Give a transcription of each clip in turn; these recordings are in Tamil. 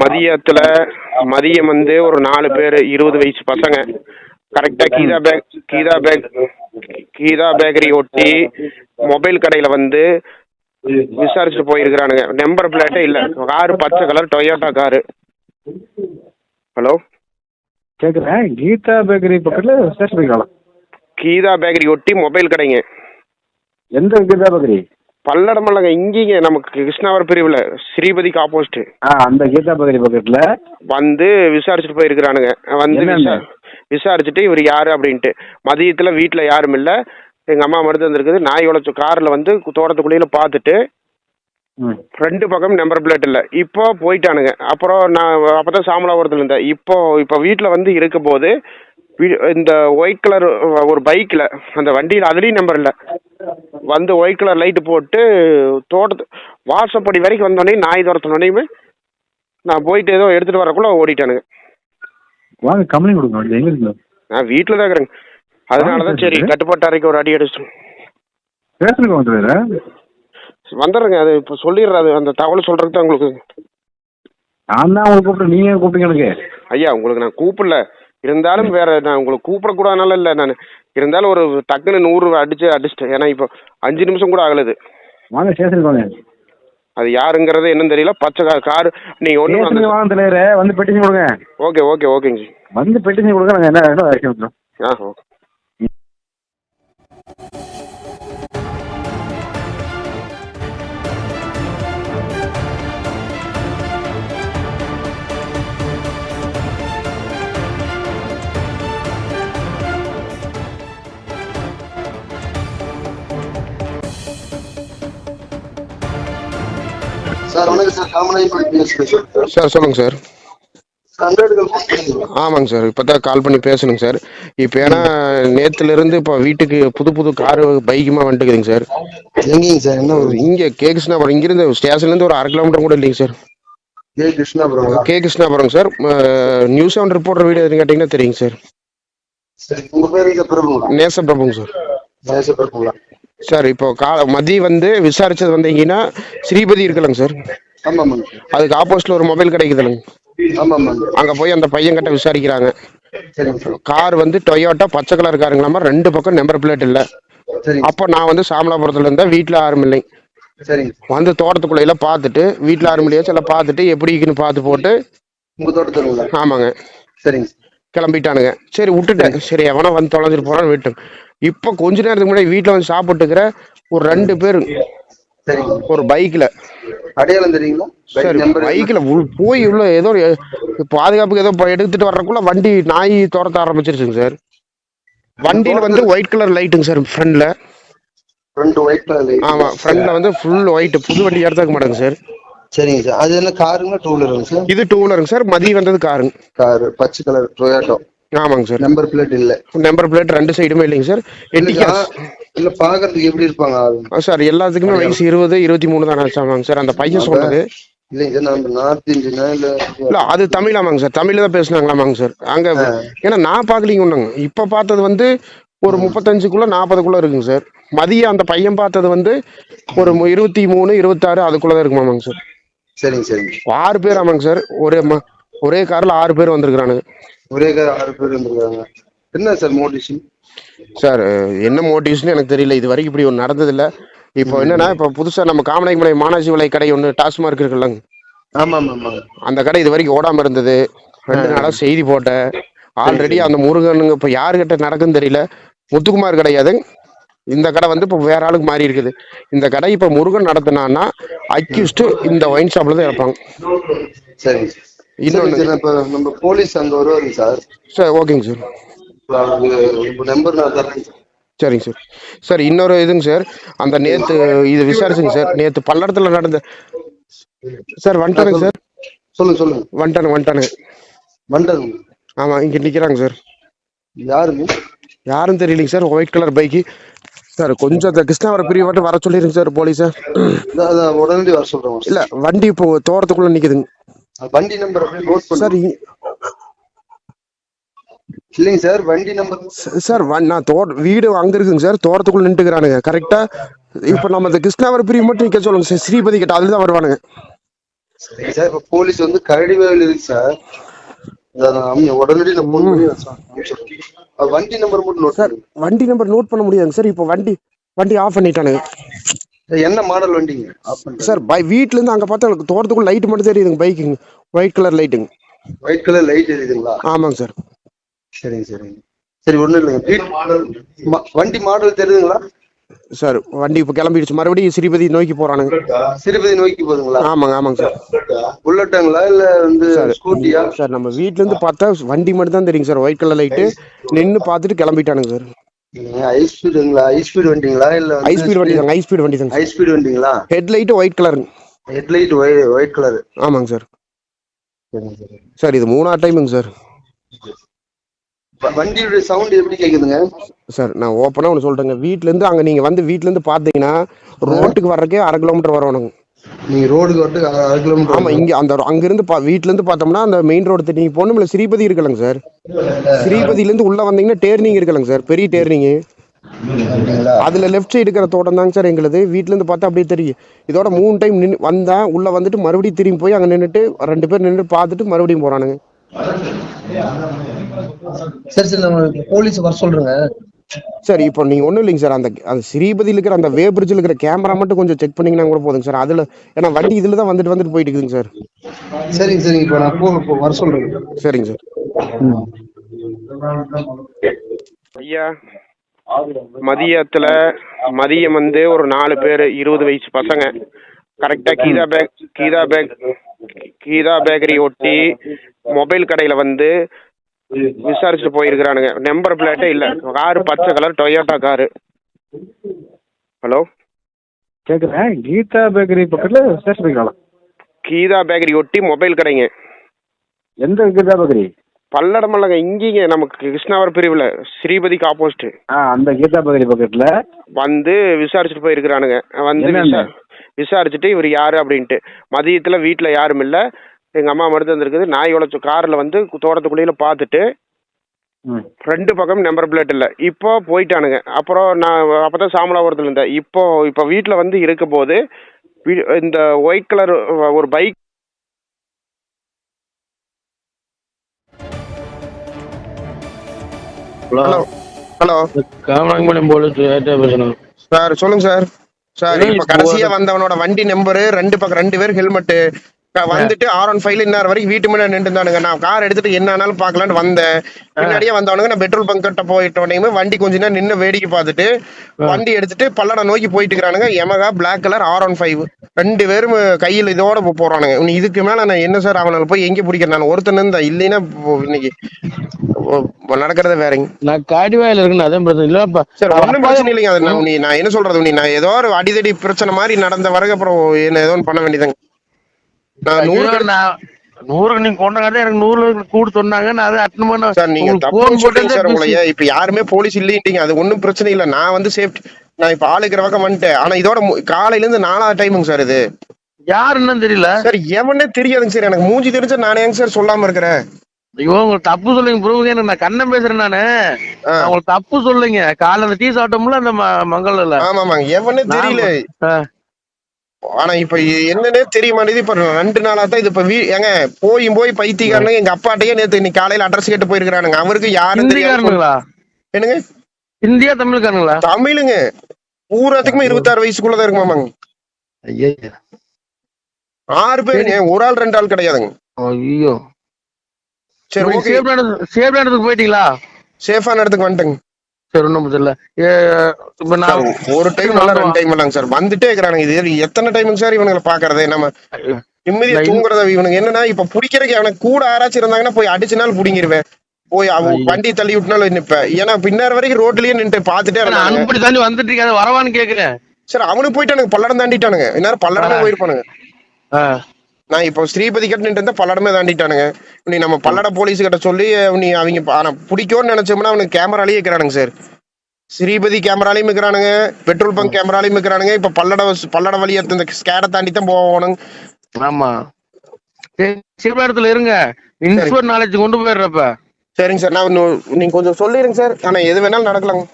மதியத்துல மதியம் வந்து ஒரு நாலு பேர் இருபது வயசு பசங்க. கரெக்டா Geetha bake Geetha bake Geetha bakery ஒட்டி மொபைல் கடையில வந்து விசாரிச்சுட்டு போயிருக்கிறானுங்க. நம்பர் பிளேட்டே இல்ல. காரு பச்சை கலர் டொயோட்டா காரு ஹலோ கேட்குறேன் கீதா பேக்கரி பக்கத்தில் போய்க்கலாம் கீதா பேக்கரி ஒட்டி மொபைல் கடைங்க. எந்த கீதா பேக்கரி பல்லடமல்லங்க இங்கேங்க நமக்கு கிருஷ்ணாவர் பிரிவில் ஸ்ரீபதிக்கு ஆப்போசிட் அந்த கீதா பேக்கரி பக்கத்தில்? வந்து விசாரிச்சுட்டு போயிருக்கிறானுங்க. வந்து விசாரிச்சுட்டு இவர் யாரு அப்படின்ட்டு. மதியத்துல வீட்ல யாரும் இல்ல. எங்க அம்மா மட்டும் வந்திருக்குது நாய் உழைச்ச கார்ல வந்து தோட்டத்துக்குள்ளேயில பார்த்துட்டு ம் ரெண்டு பக்கம் நம்பர் பிளேட் இல்ல. இப்போ போயிட்டானுங்க. அப்புறம் நான் அப்பதான் சாமலாபுரத்துல இருந்தேன். இப்போ இப்போ வீட்ல வந்து இருக்க போது இந்த ஒயிட் கலர் ஒரு பைக்ல அந்த வண்டியில அதுலயும் நம்பர் இல்ல. வந்து ஒயிட் கலர் லைட் போட்டு தோட்டத்து வாசப்படி வரைக்கும் வந்தோடனே நாய் துரத்தினோடனே நான் போயிட்டு ஏதோ எடுத்துட்டு வரக்குள்ள ஓடிட்டானுங்க. வாங்க கம்ப்ளைண்ட் கொடுங்க. வண்டி எங்கே இருக்குங்க நான் வீட்டில் தான் இருக்கிறேங்க. அதனால தான் சரி. கட்டுப்பாட்டு அறைக்கு ஒரு அடி அடிச்சிட்டோம். வந்துடுறேன் வந்துடுறேங்க. அது இப்போ சொல்லிடுறேன். அது அந்த தகவல் சொல்கிறதுக்கு தான் உங்களுக்கு. நான் தான் உங்களை கூப்பிட்டு நீங்கள் கூப்பிட்டீங்க எனக்கு? ஐயா உங்களுக்கு நான் கூப்பிடல. இருந்தாலும் வேற நான் உங்களுக்கு கூப்பிடக்கூடாதுனால இல்லை. நான் இருந்தாலும் ஒரு டக்குன்னு நூறு அடிச்சு அடிச்சிட்டேன். ஏன்னா இப்போ அஞ்சு நிமிஷம் கூட ஆகலது. வாங்க ஸ்டேஷனுக்கு வாங்க. அது யாருங்கிறது என்னன்னு தெரியல. பச்சை கார் கார் நீங்கள் ஒன்றும் ஸ்டேஷனுக்கு வாங்க தலைவரே. வந்து பெட்டிஷன் கொடுங்க. ஓகே ஓகே ஓகேங்க. ஜி வந்து பெட்டிஷன் கொடுங்க. நாங்கள் என்ன ஆக்ஷன் எடுத்துறோம் ஆ ஓகே. சார் வணக்கம் சார். காமராஜ் பேசுகிறேன் சார். சொல்லுங்கள் சார். ஆமாங்க சார். இப்போ தான் கால் பண்ணி பேசணுங்க சார். இப்போ ஏன்னா நேற்றுலேருந்து இப்போ வீட்டுக்கு புது புது காரு பைக்குமா வந்துட்டுக்குதுங்க சார். எங்கேங்க சார்? என்ன ஒரு இங்கே கே. கிருஷ்ணாபுரம். இங்கிருந்து ஸ்டேஷன்லேருந்து ஒரு அரை கிலோமீட்டர் கூட இல்லைங்க sir. K. Krishnapuram? K. Krishnapuram sir. News seven reporter video எதுன்னு கேட்டிங்கன்னா தெரியுங்க சார். நேச பிரபுங்க சார். நேச பிரபுங்களா? சார் இப்போ கா மதியம் வந்து விசாரிச்சது வந்தீங்கன்னா ஸ்ரீபதி இருக்கலங்க சார். ஆமா ஆமாங்க அதுக்கு ஆப்போசிட்ல ஒரு மொபைல் கிடைக்குதுலங்க ஆமா ஆமாங்க அங்கே போய் அந்த பையன் கிட்ட விசாரிக்கிறாங்க கார் வந்து டொயோட்டா பச்சை கலர் காருங்களாமா ரெண்டு பக்கம் நம்பர் பிளேட் இல்லை. அப்போ நான் வந்து சாமலாபுரத்துல இருந்தேன் வீட்டில் யாரும் இல்லைங்க வந்து தோட்டத்துக்குள்ள எல்லாம் பார்த்துட்டு வீட்டில் யாரும் சில பார்த்துட்டு எப்படி இருக்குன்னு பார்த்து போட்டு ஆமாங்க. சரிங்க கிளம்பிட்டானுங்க. சரி விட்டுட்டேன். சரி. எவனோ வந்து தொலைஞ்சிட்டு போறான்னு விட்டேன் இப்போ கொஞ்ச நேரத்துக்கு முன்னாடி வீட்டில் வந்து சாப்பிட்டுக்கிற ஒரு ரெண்டு பேர் ஒரு பைக்கில் அடையாளம் தெரியுங்களா? சரி பைக்கில் போய் உள்ள ஏதோ பாதுகாப்புக்கு ஏதோ எடுத்துட்டு வர்றதுக்குள்ள வண்டி நாய் துரத்த ஆரம்பிச்சிருச்சுங்க சார். வண்டியில் வந்து ஒயிட் கலர் லைட்டுங்க சார் ஃப்ரண்ட்ல ரெண்டு ஒயிட் கலர் ஆமாம் ஃப்ரண்ட்ல வந்து ஃபுல் ஒயிட் புது வண்டி எடுத்துக்க மாட்டேங்க சார். சரிங்க சார். அது என்ன காருங்களா டூ வீலருங்க சார்? இது டூ வீலருங்க சார் மதியம் வந்தது காருங்க காரு பச்சை கலர் டொயாட்டோ ஆமாங்க சார். நம்பர் பிளேட் இல்ல. நம்பர் பிளேட் ரெண்டு சைடுமே இல்லைங்க சார். இல்ல பாக்குறதுக்கு எப்படி இருப்பாங்க? சார் எல்லாத்துக்குமே வயசு இருபது இருபத்தி மூணு தானே ஆமாங்க சார். அந்த பையன் சொன்னது. இல்ல அது தமிழ் ஆமாங்க சார். தமிழ்ல தான் பேசுனாங்களாமாங்க சார். அங்க ஏன்னா நான் பார்க்கலீங்க ஒண்ணுங்க. இப்ப பார்த்தது வந்து ஒரு முப்பத்தஞ்சுக்குள்ள நாற்பதுக்குள்ள இருக்குங்க சார். மதியம் அந்த பையன் பார்த்தது வந்து ஒரு இருபத்தி மூணு இருபத்தாறு அதுக்குள்ள தான் இருக்குமாமாங்க சார். சரிங்க சரிங்க. ஆறு பேர் ஆமாங்க சார். ஒரே ஒரே கார்ல ஆறு பேர் வந்திருக்கிறானுங்க. ஒரே ஆறு பேர் இருந்திருக்காங்க. என்ன சார் மோட்டிவேஷன் சார் என்ன மோட்டிவ்ஸ்னு எனக்கு தெரியல. இது வரைக்கும் இப்படி ஒன்று நடந்ததில்ல. இப்போ என்னன்னா இப்போ புதுசா நம்ம காமநாயக்கமலை மானாசி விலை கடை ஒன்று டாஸ்மார்க் இருக்குல்லங்க ஆமா ஆமா ஆமாங்க அந்த கடை இது வரைக்கும் ஓடாம இருந்தது. ரெண்டு நாளா செய்தி போட்டேன். ஆல்ரெடி அந்த முருகனுங்க இப்போ யாருக்கிட்ட நடக்குன்னு தெரியல. முத்துக்குமார் கிடையாது இந்த கடை வந்து இப்போ வேற ஆளுக்கு மாறி இருக்குது. இந்த கடை இப்போ முருகன் நடத்தினான்னா அக்யூஸ்டு இந்த ஒயின் ஷாப்ல தான் இருப்பாங்க. சார். சார் இப்ப நம்ம போலீஸ் அங்க வருவாருங்க சார். சார் ஓகேங்க சார். நம்பர் நான் தரேன் சார். சரிங்க சார். சார் இன்னொரு இதுங்க சார் அந்த நேத்து இது விசாரிச்சுங்க சார் நேத்து பல்லடத்துல நடந்த சார் வந்துட்டானுங்க சார். சொல்லுங்க சொல்லுங்க. வந்துட்டானு வந்துட்டானுங்க. வண்டதுங்க ஆமா இங்க நிக்கிறாங்க சார். யாருங்க? யாரும் தெரியலைங்க sir white colour bike. Sir கொஞ்சம் அந்த கிருஷ்ணாவரம் பிரிவு மட்டும் வர சொல்லிருங்க சார் போலீஸை. உடனடி வர சொல்றேன். இல்ல வண்டி இப்போ தோட்டத்துக்குள்ள நிக்குதுங்க. வண்டி நம்பர் சார் இல்லைங்க சார் வண்டி நம்பர் சார் நான் தோட்ட வீடு அங்க இருக்குங்க சார் தோட்டத்துக்குள்ள நின்றுக்கிறானுங்க கரெக்டா இப்போ நம்ம இந்த கிருஷ்ணாவரம் பிரிவு மட்டும் நிக்க சொல்லுங்க சார் ஸ்ரீபதி கிட்ட அதுல தான் வருவானுங்க. சார் இப்ப போலீஸ் வந்து கரடிவேல் இருக்கு சார் உடனடி வண்டி நம்பர் மட்டும் நோட் சார் வண்டி நம்பர் நோட் பண்ண முடியாதுங்க சார் இப்போ வண்டி வண்டி ஆஃப் பண்ணிட்டானுங்க. என்ன மாடல் வண்டிங்க? சார் பை வீட்ல இருந்து அங்க பார்த்தா எனக்கு தோட்டத்துக்குள்ள லைட் மட்டும் தெரியுதுங்க பைக்குங்க ஒயிட் கலர் லைட்டுங்க ஒயிட் கலர் லைட் எரியுதுங்களா ஆமாங்க சார் சரிங்க சரிங்க. சரி ஒண்ணும் இல்லைங்க. வீட் ம- வண்டி மாடல் தெரியுதுங்களா? சார் வண்டி இப்போ கிளம்பிடுச்சு. மறுபடியும் ஸ்ரீபதி நோக்கி போறானுங்க. சிறுபதி நோக்கி போகுதுங்களா ஆமாங்க ஆமாங்க சார் புல்லட்டுங்களா இல்ல வந்து ஸ்கூட்டியா சார் நம்ம வீட்ல இருந்து பார்த்தா வண்டி மட்டும் தான் தெரியுங்க சார் ஒயிட் கலர் லைட்டு நின்னு பார்த்துட்டு கிளம்பிட்டானுங்க சார் ஹை ஸ்பீடுங்களா ஹை ஸ்பீடு வண்டிங்களா? இல்ல ஹை ஸ்பீட் வண்டி தாங்க ஹை ஸ்பீட் வண்டி தாங்க ஹை ஸ்பீடு வண்டிங்களா? ஹெட் லைட்டு ஒயிட் கலருங்க ஹெட்லைட் ஒயிட் கலர் ஆமாங்க சார் சரி இது மூணாவது டைமுங்க சார் வண்டியோட சவுண்ட் எப்படி கேக்குதுங்க? சார் நான் ஓப்பனாக ஒன்று சொல்லிட்டேங்க வீட்டிலேருந்து அங்கே நீங்கள் வந்து வீட்டிலேருந்து பார்த்தீங்கன்னா ரோட்டுக்கு வர்றதுக்கே அரை கிலோமீட்டர் வரணுங்க நீங்க ரோடுக்கு வரட்டு அரை கிலோமீட்டர் ஆமாம் இங்கே அந்த அங்கேருந்து பா வீட்டிலேருந்து பார்த்தோம்னா அந்த மெயின் ரோடு நீங்கள் பொண்ணுமில்ல ஸ்ரீபதி இருக்கலங்க சார். ஸ்ரீபதியிலேருந்து உள்ளே வந்தீங்கன்னா டேர்னிங் இருக்கலங்க சார் பெரிய டேர்னிங்கு அப்படிங்களா அதில் லெஃப்ட் சைடு இருக்கிற தோட்டம் தாங்க சார் எங்களுது. வீட்டிலேருந்து பார்த்தா அப்படியே தெரியும். இதோட மூணு டைம் நின்று வந்தேன் உள்ளே வந்துட்டு மறுபடியும் திரும்பி போய் அங்கே நின்றுட்டு ரெண்டு பேர் நின்று பார்த்துட்டு மறுபடியும் போகிறானுங்க சரி சரி நம்ம போலீஸ் வர சொல்றேங்க. சார் இப்போ நீங்கள் ஒன்றும் இல்லைங்க சார். அந்த அந்த ஸ்ரீபதியில் இருக்கிற அந்த வே பிரிட்ஜில் இருக்கிற கேமரா மட்டும் கொஞ்சம் செக் பண்ணிங்கன்னா கூட போதுங்க சார். அதில் ஏன்னா வண்டி இதில் தான் வந்துட்டு வந்துட்டு போயிட்டு இருக்குதுங்க சார். சரிங்க சரிங்க. இப்போ நான் போ போ- வர சொல்றேங்க. சரிங்க சார். ஐயா மதியத்துல மதியம் வந்து ஒரு நாலு பேர் இருபது வயசு பசங்க. கரெக்டா Geetha back Geetha back Geetha bakery ஒட்டி மொபைல் கடையில வந்து விசாரிச்சுட்டு போயிருக்கிறானுங்க. நம்பர் பிளேட்டே இல்ல. காரு பச்சை கலர் டொயோட்டா காரு. ஹலோ கேட்குறேன் கீதா பேக்கரி பக்கத்துல ஸ்டேஷன் கீதா பேக்கரி ஒட்டி மொபைல் கடைங்க. எந்த கீதா பேக்கரி பல்லடமல்லங்க இங்கீங்க. நமக்கு கிருஷ்ணாவர் பிரிவுல. ஸ்ரீபதிக்கு ஆப்போசிட் ஆ அந்த கீதா பேக்கரி பக்கத்துல. வந்து விசாரிச்சுட்டு போயிருக்கிறானுங்க. வந்து விசாரிச்சுட்டு இவர் யாரு அப்படின்ட்டு. மதியத்துல வீட்ல யாரும் இல்ல. எங்க அம்மா மட்டும் இருந்திருக்குது நாயோட கார்ல வந்து தோட்டத்துக்குள்ளேயில பார்த்துட்டு ம். ரெண்டு பக்கம் நம்பர் பிளேட் இல்ல. இப்போ போயிட்டானுங்க. அப்புறம் நான் அப்பதான் சாமலாபுரத்துல இருந்தேன். இப்போ இப்போ வீட்ல வந்து இருக்க போது இந்த ஒயிட் கலர் ஒரு bike hello. Hello. Kamarajapalayam police பேசணும்? சார் சொல்லுங்க சார். சார் இப்ப இப்போ கடைசியா வந்தவனோட வண்டி நம்பரு ரெண்டு பக்கம் ரெண்டு பேர் ஹெல்மெட் வந்துட்டு ஆர் ஒன் ஃபைவ்ல இன்னொரு வரைக்கும் வீட்டு முன்னாடி நின்றுந்தானுங்க நான் கார் எடுத்துட்டு என்ன ஆனாலும் பார்க்கலான்னு வந்தேன் பின்னாடியே வந்தவனுங்க நான் பெட்ரோல் பங்க் கிட்ட போயிட்ட உடனே வண்டி கொஞ்ச நேரம் நின்று வேடிக்கை பார்த்துட்டு வண்டி எடுத்துட்டு பல்லடம் நோக்கி போயிட்டு இருக்கிறானுங்க. Yamaha black colour R one five ரெண்டு பேரும் கையில் இதோட போறானுங்க. நீ இதுக்கு மேல நான் என்ன சார் அவனால போய் எங்க பிடிக்கிறேன்? நான் ஒருத்தன் இருந்தா இல்லைன்னா இன்னைக்கு நடக்கிறதே வேறங்க. நான் காடிவாயில இருக்குன்னு அதான் பிரச்சனை. இல்லப்பா சார் ஒண்ணும் பிரச்சனை இல்லைங்க. அது நான் என்ன சொல்றது? நீ நான் ஏதோ ஒரு அடிதடி பிரச்சனை மாதிரி நடந்த வரைக்கும் அப்புறம் என்ன ஏதோ ஒன்று பண்ண வேண்டியதுங்க. நான் நூறு நூறு நான் நூறுக்கு நீங்க கொண்டாங்க எனக்கு நூறு கூட சொன்னாங்க. நான் அதை அட்டன் பண்ண சார் நீங்க தப்பு சொல்றீங்க சார் இப்ப யாருமே போலீஸ் இல்லைன்றீங்க அது ஒண்ணும் பிரச்சனை இல்ல. நான் வந்து சேஃப்டி நான் இப்ப ஆளுக்கிற பக்கம் வந்துட்டேன். ஆனா இதோட காலையில இருந்து நாலாவது டைமுங்க சார் இது. யாருன்னு தெரியல. சார் எவனே தெரியாதுங்க சார். எனக்கு மூஞ்சி தெரிஞ்சா நானே ஏங்க சார் சொல்லாம இருக்கிறேன்? ஐயோ உங்களுக்கு தப்பு சொல்லுங்க ப்ரூவ் எனக்கு நான் கண்ணன் பேசுறேன் நானு. உங்களுக்கு தப்பு சொல்லுங்க. காலைல டீ சாப்பிட்டோம்ல அந்த ம- மங்கள்ல. ஆமா ஆமாங்க எவனே தெரியல. ஆனா இப்ப என்னன்னே தெரிய மாட்டேங்குது இப்ப ரெண்டு நாளா தான் இது இப்ப வீ ஏங்க போய் போய் பைத்தியக்காரனுங்க எங்க அப்பாட்டையே நேத்து இன்னைக்கு காலையில அட்ரஸ் கேட்டு போயிருக்கானுங்க அவருக்கு யாரும் தெரியாது ஹிந்திக்காரனுங்களா என்னங்க? இந்தியா தமிழ்காரனுங்களா? தமிழுங்க. பூராத்துக்குமே இருபத்தாறு வயசுக்குள்ளதான் இருக்கு மாமாங்க ஐயா ஆறு பேருங்க ஒரு ஆள் ரெண்டு ஆள் கிடையாதுங்க. ஐயோ சரி ஓகே. சேஃப் சேஃப் இடத்துக்கு போயிட்டீங்களா? சேஃபான இடத்துக்கு வந்துட்டேங்க. சரி இப்ப நான் ஒரு டைம் இல்ல ரெண்டு டைம் இல்லைங்க சார். வந்துட்டே இருக்கிறானுங்க. இது எத்தனை டைமுங்க சார் இவனுங்களை பாக்குறது நம்ம நிம்மதியா நான் தூங்குறத இவனுக்கு என்னன்னா இப்ப பிடிக்கிறதுக்கு அவனுக்கு கூட யாராச்சும் இருந்தாங்கன்னா போய் அடிச்சுனாலும் புடிங்கிருவேன். போய் அவன் வண்டி தள்ளி விட்டுனாலும் நிப்பேன். ஏன்னா பின்னார் வரைக்கும் ரோட்லயே நின்று தாண்டி வந்துட்டு வரவான்னு கேக்குறேன். சார் அவனுக்கு போயிட்டானுங்க. பல்லடம் தாண்டிட்டானுங்க. இந்நேரம் பல்லடமே போயிருப்பானுங்க. நான் இப்போ ஸ்ரீபதி கிட்ட நின்று இருந்தா பல்லடமே தாண்டிட்டானுங்க. நீ நம்ம பல்லட போலீஸ் கிட்ட சொல்லி நீ அவங்க ஆனா பிடிக்கும்னு நினைச்சோம்னா அவனுக்கு கேமராலேயே இருக்கிறானுங்க சார். ஸ்ரீபதி கேமராலையும் இருக்கிறானுங்க பெட்ரோல் பங்க் கேமராலையும் இருக்கிறானுங்க. இப்ப பல்லட பல்லட வழியா இந்த ஸ்கேடை தாண்டி தான் போகணும் ஆமா இடத்துல இருங்க. இன்ஸ்போர்ட் நாலேஜ் கொண்டு போயிடுறப்ப. சரிங்க சார் நான் நீங்க கொஞ்சம் சொல்லிடுங்க சார். ஆனா எது வேணாலும் நடக்கலாங்க.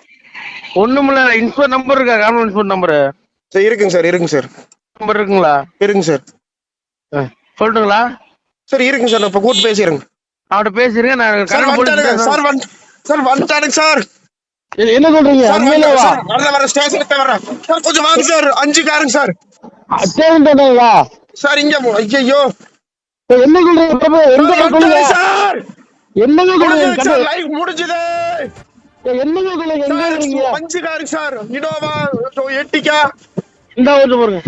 ஒண்ணுமில்ல இன்ஸ்போர்ட் நம்பர் இருக்கா? கவர்மெண்ட் இன்ஸ்போர்ட் நம்பர் சரி இருக்குங்க சார் இருக்குங்க சார். நம்பர் இருக்குங்களா? இருக்குங்க சார். சொல்லட்டுங்களா? சரி இருங்க சார் இப்ப கூட்டு பேசிடுங்க அவட்ட பேசிருங்க நான் சார் சார் வந்து சார் வந்துட்டானுங்க சார். என்ன சொல்றீங்க? வர வர ஸ்டேஷனுக்கு வரேன் சார் கொஞ்சம் வாங்க சார். அஞ்சு காருங்க சார். ஸ்டேஷன் வா சார் இங்க ஐயோ என்ன சொல்றீங்க? சார் என்னங்க சொல்றீங்க? சார். லைவ் முடிஞ்சது. என்னங்க சொல்றீங்க? எங்க இருக்கீங்க? அஞ்சு காருங்க சார். இனோவா எட்டிக்கா இந்த வந்து பாருங்க